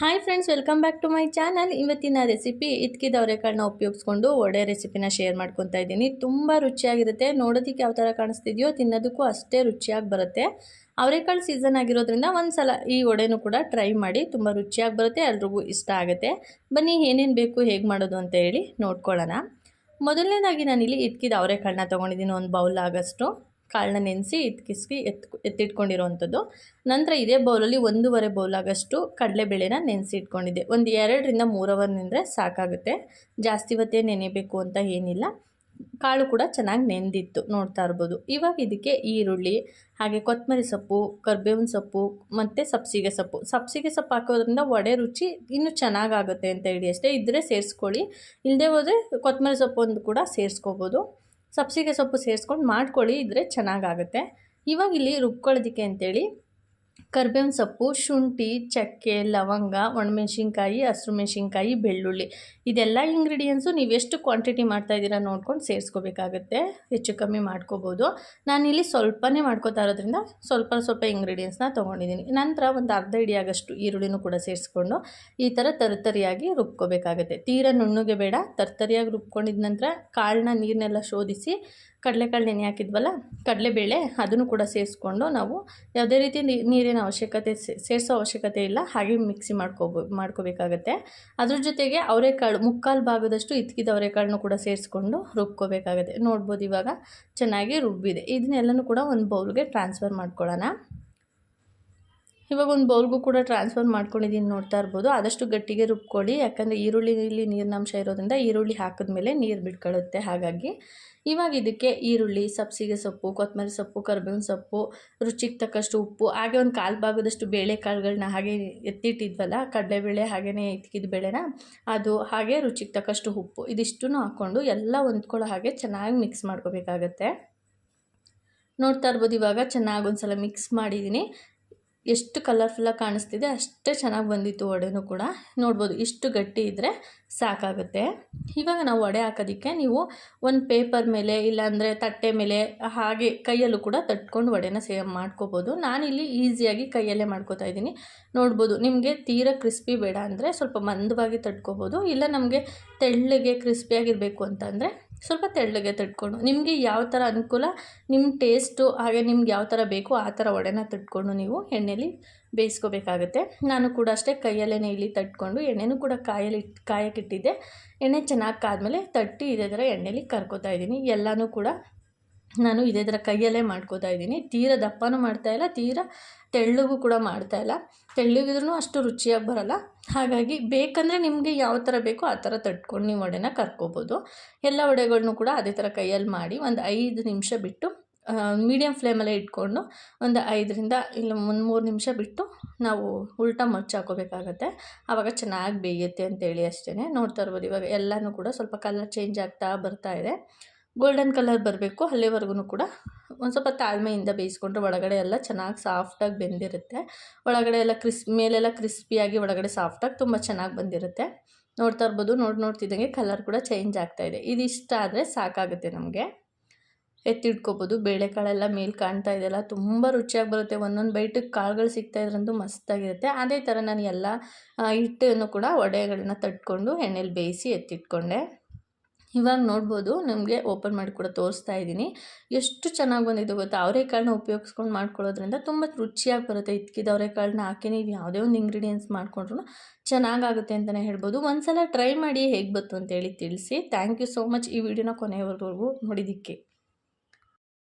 Hi friends welcome back to my channel ಇವತ್ತಿನ recipe ಇದ್ಕಿದ ಅವರೆಕಾಳನ್ನ ಉಪಯೋಗಿಸ್ಕೊಂಡು ಒಡೆ ರೆಸಿಪಿನ ಶೇರ್ ಮಾಡ್ಕೊತಾ ಇದ್ದೀನಿ. ತುಂಬ ರುಚಿಯಾಗಿರುತ್ತೆ. ನೋಡೋದಕ್ಕೆ ಯಾವ ಥರ ಕಾಣಿಸ್ತಿದೆಯೋ ತಿನ್ನೋದಕ್ಕೂ ಅಷ್ಟೇ ರುಚಿಯಾಗಿ ಬರುತ್ತೆ. ಅವರೆಕಾಳು ಸೀಸನ್ ಆಗಿರೋದ್ರಿಂದ ಒಂದು ಸಲ ಈ ಒಡೆನೂ ಕೂಡ ಟ್ರೈ ಮಾಡಿ ತುಂಬ ರುಚಿಯಾಗಿ ಬರುತ್ತೆ, ಎಲ್ರಿಗೂ ಇಷ್ಟ ಆಗುತ್ತೆ. ಬನ್ನಿ ಏನೇನು ಬೇಕು, ಹೇಗೆ ಮಾಡೋದು ಅಂತ ಹೇಳಿ ನೋಡ್ಕೊಳ್ಳೋಣ. ಮೊದಲನೇದಾಗಿ ನಾನಿಲ್ಲಿ ಇತ್ಕಿದ ಅವರೆಕಾಳನ್ನ ತೊಗೊಂಡಿದ್ದೀನಿ, ಒಂದು ಬೌಲ್ ಆಗೋಷ್ಟು. ಕಾಳನ್ನ ನೆನೆಸಿ ಇತ್ಕಿಸಿ ಎತ್ ಎತ್ತಿಟ್ಕೊಂಡಿರೋವಂಥದ್ದು ನಂತರ ಇದೇ ಬೌಲಲ್ಲಿ ಒಂದೂವರೆ ಬೌಲ್ ಆಗೋಷ್ಟು ಕಡಲೆಬೇಳೆನ ನೆನೆಸಿ ಇಟ್ಕೊಂಡಿದ್ದೆ. ಒಂದು ಎರಡರಿಂದ ಮೂರು ಅವರ್ ನೆಂದರೆ ಸಾಕಾಗುತ್ತೆ. ಜಾಸ್ತಿ ಹೊತ್ತೇ ನೆನೆಯಬೇಕು ಅಂತ ಏನಿಲ್ಲ. ಕಾಳು ಕೂಡ ಚೆನ್ನಾಗಿ ನೆಂದಿತ್ತು ನೋಡ್ತಾ ಇರ್ಬೋದು. ಇವಾಗ ಇದಕ್ಕೆ ಈರುಳ್ಳಿ, ಹಾಗೆ ಕೊತ್ತಂಬರಿ ಸೊಪ್ಪು, ಕರ್ಬೇವಿನ ಸೊಪ್ಪು, ಮತ್ತು ಸಬ್ಸಿಗೆ ಸೊಪ್ಪು. ಸಬ್ಸಿಗೆ ಸೊಪ್ಪು ಹಾಕೋದ್ರಿಂದ ವಡೆ ರುಚಿ ಇನ್ನೂ ಚೆನ್ನಾಗಾಗುತ್ತೆ ಅಂತ ಹೇಳಿ ಅಷ್ಟೇ. ಇದ್ದರೆ ಸೇರಿಸ್ಕೊಳ್ಳಿ. ಇಲ್ಲದೆ ಹೋದರೆ ಕೊತ್ತಂಬರಿ ಸೊಪ್ಪು ಒಂದು ಕೂಡ ಸೇರಿಸ್ಕೋಬೋದು. ಸಬ್ಸಿಗೆ ಸೊಪ್ಪು ಸೇರಿಸ್ಕೊಂಡು ಮಾಡ್ಕೊಳ್ಳಿ ಇದ್ರೆ ಚೆನ್ನಾಗಾಗುತ್ತೆ. ಇವಾಗ ಇಲ್ಲಿ ರುಬ್ಕೊಳ್ಳೋದಕ್ಕೆ ಅಂತೇಳಿ ಕರ್ಬೇವಿನ ಸೊಪ್ಪು, ಶುಂಠಿ, ಚಕ್ಕೆ, ಲವಂಗ, ಒಣಮೆಣ್ಸಿನ್ಕಾಯಿ ಹಸಿರು ಮೆಣಸಿನ್ಕಾಯಿ ಬೆಳ್ಳುಳ್ಳಿ. ಇದೆಲ್ಲ ಇಂಗ್ರೀಡಿಯೆಂಟ್ಸು ನೀವು ಎಷ್ಟು ಕ್ವಾಂಟಿಟಿ ಮಾಡ್ತಾ ಇದ್ದೀರಾ ನೋಡ್ಕೊಂಡು ಸೇರಿಸ್ಕೋಬೇಕಾಗತ್ತೆ. ಹೆಚ್ಚು ಕಮ್ಮಿ ಮಾಡ್ಕೋಬೋದು. ನಾನಿಲ್ಲಿ ಸ್ವಲ್ಪನೇ ಮಾಡ್ಕೋತಾ ಇರೋದ್ರಿಂದ ಸ್ವಲ್ಪ ಸ್ವಲ್ಪ ಇಂಗ್ರೀಡಿಯೆಂಟ್ಸ್ನ ತೊಗೊಂಡಿದ್ದೀನಿ. ನಂತರ ಒಂದು ಅರ್ಧ ಇಡಿಯಾಗಷ್ಟು ಈರುಳ್ಳಿನೂ ಕೂಡ ಸೇರಿಸ್ಕೊಂಡು ಈ ಥರ ತರ್ತರಿಯಾಗಿ ರುಬ್ಕೋಬೇಕಾಗತ್ತೆ. ತೀರ ನುಣ್ಣಗೆ ಬೇಡ, ತರ್ತರಿಯಾಗಿ ರುಬ್ಕೊಂಡಿದ ನಂತರ ಕಾಳನ್ನ ನೀರನ್ನೆಲ್ಲ ಶೋಧಿಸಿ ಕಡಲೆಕಾಳು ನೆನೆ ಹಾಕಿದ್ವಲ್ಲ, ಕಡಲೆಬೇಳೆ ಅದನ್ನು ಕೂಡ ಸೇರಿಸ್ಕೊಂಡು ನಾವು ಯಾವುದೇ ರೀತಿ ನೀರಿನ ಅವಶ್ಯಕತೆ ಸೇರಿಸೋ ಅವಶ್ಯಕತೆ ಇಲ್ಲ, ಹಾಗೆ ಮಿಕ್ಸಿ ಮಾಡ್ಕೋಬೋ, ಮಾಡ್ಕೋಬೇಕಾಗತ್ತೆ. ಅದ್ರ ಜೊತೆಗೆ ಅವರೆಕಾಳು, ಮುಕ್ಕಾಲು ಭಾಗದಷ್ಟು ಇತ್ಕಿದ ಅವರೆಕಾಳನ್ನು ಕೂಡ ಸೇರಿಸ್ಕೊಂಡು ರುಬ್ಕೋಬೇಕಾಗತ್ತೆ. ನೋಡ್ಬೋದು ಇವಾಗ ಚೆನ್ನಾಗಿ ರುಬ್ಬಿದೆ. ಇದನ್ನೆಲ್ಲನೂ ಕೂಡ ಒಂದು ಬೌಲ್ಗೆ ಟ್ರಾನ್ಸ್ಫರ್ ಮಾಡ್ಕೊಳ್ಳೋಣ. ಇವಾಗ ಒಂದು ಬೌಲ್ಗೂ ಕೂಡ ಟ್ರಾನ್ಸ್ಫರ್ ಮಾಡ್ಕೊಂಡಿದ್ದೀನಿ ನೋಡ್ತಾ ಇರ್ಬೋದು. ಆದಷ್ಟು ಗಟ್ಟಿಗೆ ರುಬ್ಕೊಳ್ಳಿ. ಯಾಕಂದರೆ ಈರುಳ್ಳಿಲಿ ನೀರಿನಂಶ ಇರೋದ್ರಿಂದ ಈರುಳ್ಳಿ ಹಾಕಿದ್ಮೇಲೆ ನೀರು ಬಿಟ್ಕೊಳ್ಳುತ್ತೆ. ಹಾಗಾಗಿ ಇವಾಗ ಇದಕ್ಕೆ ಈರುಳ್ಳಿ, ಸಬ್ಸಿಗೆ ಸೊಪ್ಪು ಕೊತ್ತಂಬರಿ ಸೊಪ್ಪು, ಕರ್ಬೇವಿನ ಸೊಪ್ಪು, ರುಚಿಗೆ ತಕ್ಕಷ್ಟು ಉಪ್ಪು, ಹಾಗೆ ಒಂದು ಕಾಲು ಭಾಗದಷ್ಟು ಬೇಳೆಕಾಳುಗಳನ್ನ ಹಾಗೆ ಎತ್ತಿಟ್ಟಿದ್ವಲ್ಲ, ಕಡಲೆಬೇಳೆ ಹಾಗೆಯೇ ಇಟ್ಕಿದ ಬೇಳೆನ, ಅದು ಹಾಗೆ ರುಚಿಗೆ ತಕ್ಕಷ್ಟು ಉಪ್ಪು ಇದಿಷ್ಟೂ ಹಾಕ್ಕೊಂಡು ಎಲ್ಲ ಹೊಂದ್ಕೊಳ್ಳೋ ಹಾಗೆ ಚೆನ್ನಾಗಿ ಮಿಕ್ಸ್ ಮಾಡ್ಕೋಬೇಕಾಗತ್ತೆ. ನೋಡ್ತಾ ಇರ್ಬೋದು ಇವಾಗ ಚೆನ್ನಾಗಿ ಒಂದು ಸಲ ಮಿಕ್ಸ್ ಮಾಡಿದ್ದೀನಿ ಎಷ್ಟು ಕಲರ್ಫುಲ್ಲಾಗಿ ಕಾಣಿಸ್ತಿದೆ ಅಷ್ಟೇ ಚೆನ್ನಾಗಿ ಬಂದಿತ್ತು ವಡೆನೂ ಕೂಡ. ನೋಡ್ಬೋದು, ಇಷ್ಟು ಗಟ್ಟಿ ಇದ್ದರೆ ಸಾಕಾಗುತ್ತೆ. ಇವಾಗ ನಾವು ವಡೆ ಹಾಕೋದಕ್ಕೆ ನೀವು ಒಂದು ಪೇಪರ್ ಮೇಲೆ ಇಲ್ಲಾಂದರೆ ತಟ್ಟೆ ಮೇಲೆ ಹಾಗೆ ಕೈಯಲ್ಲೂ ಕೂಡ ತಟ್ಕೊಂಡು ವಡೆನ ಸೇವ್ ಮಾಡ್ಕೋಬೋದು. ನಾನಿಲ್ಲಿ ಈಸಿಯಾಗಿ ಕೈಯಲ್ಲೇ ಮಾಡ್ಕೋತಾ ಇದ್ದೀನಿ. ನೋಡ್ಬೋದು, ನಿಮಗೆ ತೀರ ಕ್ರಿಸ್ಪಿ ಬೇಡ ಅಂದರೆ ಸ್ವಲ್ಪ ಮಂದವಾಗಿ ತಟ್ಕೋಬೋದು. ಇಲ್ಲ ನಮಗೆ ತೆಳ್ಳಗೆ ಕ್ರಿಸ್ಪಿಯಾಗಿರಬೇಕು ಅಂತಂದರೆ ಸ್ವಲ್ಪ ತೆಳ್ಳಗೆ ತಟ್ಕೊಂಡು, ನಿಮಗೆ ಯಾವ ಥರ ಅನುಕೂಲ ನಿಮ್ಮ ಟೇಸ್ಟು ಹಾಗೆ ನಿಮ್ಗೆ ಯಾವ ಥರ ಬೇಕು ಆ ಥರ ಒಡೆನ ತಟ್ಕೊಂಡು ನೀವು ಎಣ್ಣೆಲಿ ಬೇಯಿಸ್ಕೋಬೇಕಾಗತ್ತೆ. ನಾನು ಕೂಡ ಅಷ್ಟೇ ಕೈಯಲ್ಲೇ ಇಲ್ಲಿ ತಟ್ಕೊಂಡು ಎಣ್ಣೆನೂ ಕೂಡ ಕಾಯಲ್ಲಿ ಕಾಯಕ್ಕಿಟ್ಟಿದ್ದೆ ಎಣ್ಣೆ ಚೆನ್ನಾಗಿ ಕಾದ್ಮೇಲೆ ತಟ್ಟಿ ಇದೇ ಥರ ಎಣ್ಣೆಲಿ ಕರ್ಕೋತಾ ಇದ್ದೀನಿ. ಎಲ್ಲನೂ ಕೂಡ ನಾನು ಇದೇ ಥರ ಕೈಯಲ್ಲೇ ಮಾಡ್ಕೋತಾ ಇದ್ದೀನಿ. ತೀರ ದಪ್ಪನೂ ಮಾಡ್ತಾಯಿಲ್ಲ ತೀರ ತೆಳ್ಳಗೂ ಕೂಡ ಮಾಡ್ತಾಯಿಲ್ಲ ತೆಳ್ಳಗಿದ್ರೂ ಅಷ್ಟು ರುಚಿಯಾಗಿ ಬರಲ್ಲ. ಹಾಗಾಗಿ ಬೇಕಂದರೆ ನಿಮಗೆ ಯಾವ ಥರ ಬೇಕೋ ಆ ಥರ ತಟ್ಕೊಂಡು ನೀವು ವಡೆನ ಕರ್ಕೋಬೋದು. ಎಲ್ಲ ವಡೆಗಳ್ನೂ ಕೂಡ ಅದೇ ಥರ ಕೈಯಲ್ಲಿ ಮಾಡಿ ಒಂದು ಐದು ನಿಮಿಷ ಬಿಟ್ಟು ಮೀಡಿಯಮ್ ಫ್ಲೇಮಲ್ಲೇ ಇಟ್ಕೊಂಡು ಒಂದು ಐದರಿಂದ ಇಲ್ಲ ಒಂದು ಮೂರು ನಿಮಿಷ ಬಿಟ್ಟು ನಾವು ಉಲ್ಟಾ ಮಚ್ಚಿ ಹಾಕೋಬೇಕಾಗತ್ತೆ ಆವಾಗ ಚೆನ್ನಾಗಿ ಬೇಯುತ್ತೆ ಅಂತೇಳಿ ಅಷ್ಟೇ ನೋಡ್ತಾ ಇರ್ಬೋದು. ಇವಾಗ ಎಲ್ಲನೂ ಕೂಡ ಸ್ವಲ್ಪ ಕಲರ್ ಚೇಂಜ್ ಆಗ್ತಾ ಬರ್ತಾ ಇದೆ. ಗೋಲ್ಡನ್ ಕಲರ್ ಬರಬೇಕು, ಅಲ್ಲಿವರೆಗೂ ಕೂಡ. ಒಂದು ಸ್ವಲ್ಪ ತಾಳ್ಮೆಯಿಂದ ಬೇಯಿಸ್ಕೊಂಡ್ರೆ ಒಳಗಡೆ ಎಲ್ಲ ಚೆನ್ನಾಗಿ ಸಾಫ್ಟಾಗಿ ಬೆಂದಿರುತ್ತೆ. ಒಳಗಡೆ ಎಲ್ಲ ಕ್ರಿಸ್ ಮೇಲೆಲ್ಲ ಕ್ರಿಸ್ಪಿಯಾಗಿ ಒಳಗಡೆ ಸಾಫ್ಟಾಗಿ ತುಂಬ ಚೆನ್ನಾಗಿ ಬಂದಿರುತ್ತೆ. ನೋಡ್ತಾ ಇರ್ಬೋದು, ನೋಡಿ, ನೋಡ್ತಿದ್ದಂಗೆ ಕಲರ್ ಕೂಡ ಚೇಂಜ್ ಆಗ್ತಾಯಿದೆ ಇದಿಷ್ಟ ಆದರೆ ಸಾಕಾಗುತ್ತೆ ನಮಗೆ. ಎತ್ತಿಟ್ಕೋಬೋದು, ಬೇಳೆಕಾಳೆಲ್ಲ ಮೇಲೆ ಕಾಣ್ತಾ ಇದೆಯಲ್ಲ ತುಂಬ ರುಚಿಯಾಗಿ ಬರುತ್ತೆ. ಒಂದೊಂದು ಬೈಟಿಗೆ ಕಾಳುಗಳು ಸಿಗ್ತಾ ಇದ್ರಂತೂ ಮಸ್ತಾಗಿರುತ್ತೆ. ಅದೇ ಥರ ನಾನು ಎಲ್ಲ ಹಿಟ್ಟನ್ನು ಕೂಡ ಒಡೆಗಳನ್ನ ತಟ್ಕೊಂಡು ಎಣ್ಣೆಲಿ ಬೇಯಿಸಿ ಎತ್ತಿಟ್ಕೊಂಡೆ. ಇವಾಗ ನೋಡ್ಬೋದು, ನಮಗೆ ಓಪನ್ ಮಾಡಿ ಕೂಡ ತೋರಿಸ್ತಾ ಇದ್ದೀನಿ. ಎಷ್ಟು ಚೆನ್ನಾಗಿ ಬಂದಿದ್ದು ಗೊತ್ತಾ? ಅವರೆಕಾಳನ್ನ ಉಪಯೋಗಿಸ್ಕೊಂಡು ಮಾಡ್ಕೊಳ್ಳೋದ್ರಿಂದ ತುಂಬ ರುಚಿಯಾಗಿ ಬರುತ್ತೆ. ಇದ್ಕಿದ ಅವರೆಕಾಳನ್ನ ಹಾಕಿ ನೀವು ಯಾವುದೇ ಒಂದು ಇಂಗ್ರೀಡಿಯೆಂಟ್ಸ್ ಮಾಡಿಕೊಂಡ್ರು ಚೆನ್ನಾಗಾಗುತ್ತೆ ಅಂತಲೇ ಹೇಳ್ಬೋದು. ಒಂದು ಸಲ ಟ್ರೈ ಮಾಡಿ ಹೇಗೆ ಬತ್ತು ಅಂತೇಳಿ ತಿಳಿಸಿ. ಥ್ಯಾಂಕ್ ಯು ಸೋ ಮಚ್ ಈ ವಿಡಿಯೋನ ಕೊನೆಯವರೆಗೂ ನೋಡಿದ್ದಕ್ಕೆ